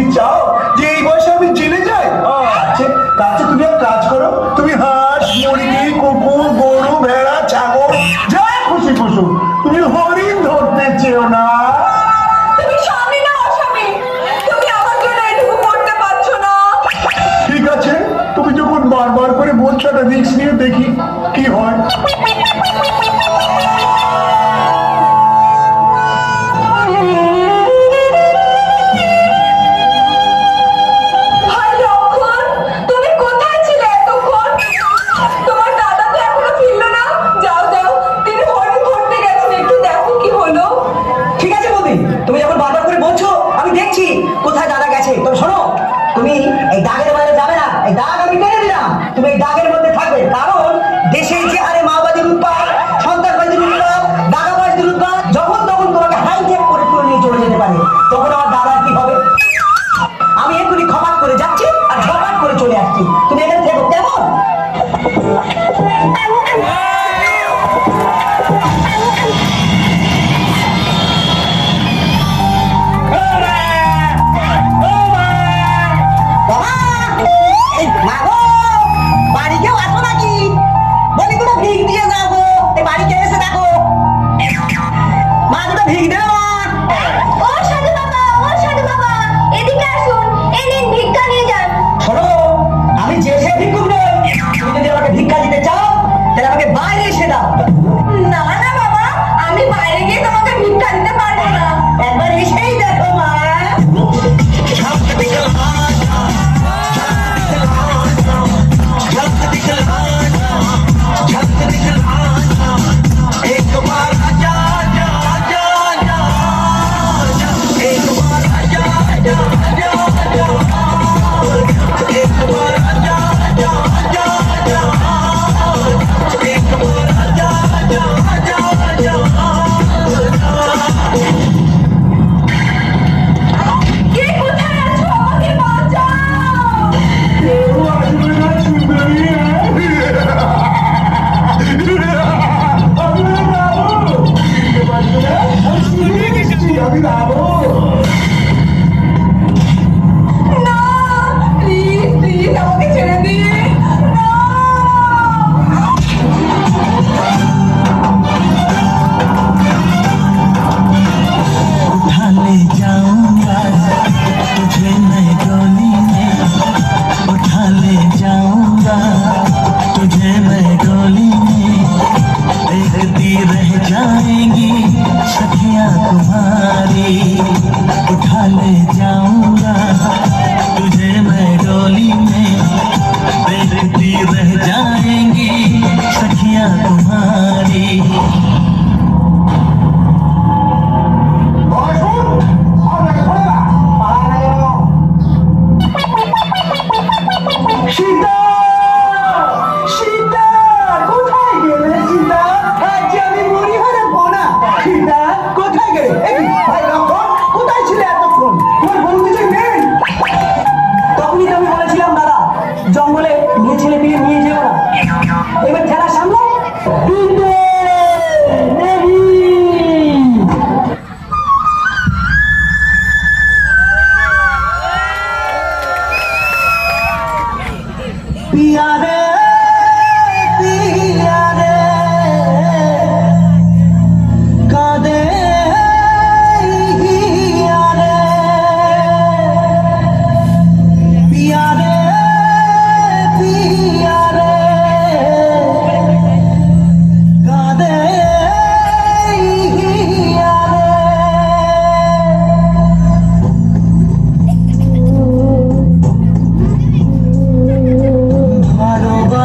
তুমি চাও যে এই বয়সে আমি জেলে যাই? আচ্ছা তাতে তুমি এক কাজ করো তুমি হাঁস মুরগি কুকুর গরু ভেড়া ছাগল যা খুশি খুশু তুমি হরিণ ধরতে চেও না। বারবার করে বলছো একটা রিক্স নিয়ে দেখি কি হয়।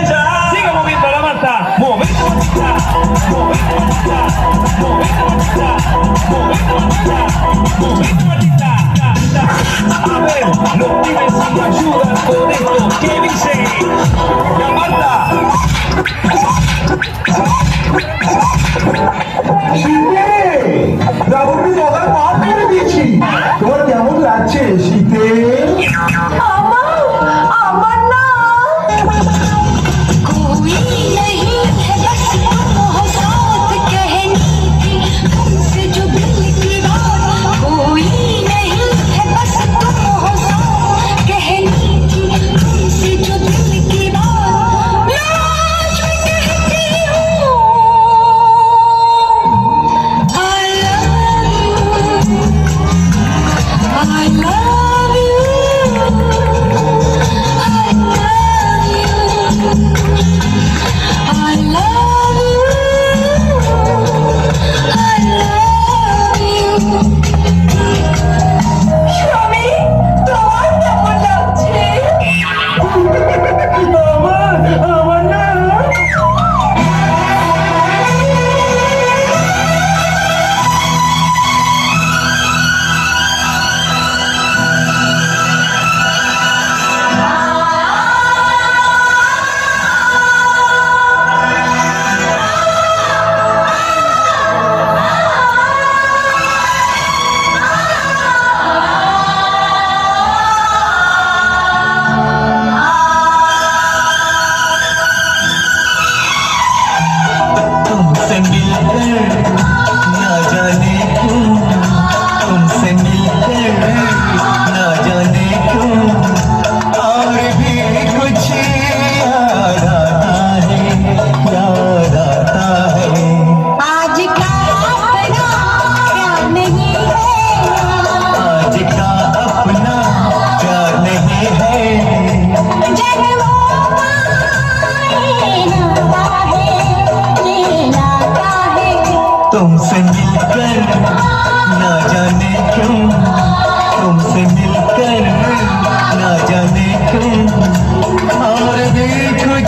Ella sigue moviendo la mata. Moviendo bonita, moviendo bonita, moviendo bonita, moviendo bonita, moviendo bonita. A ver, los pibes si me ayudan con esto. ¿Qué dice? La mata.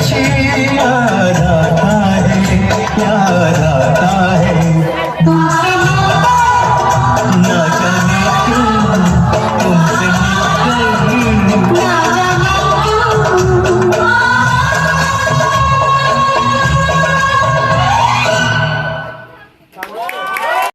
Cheers.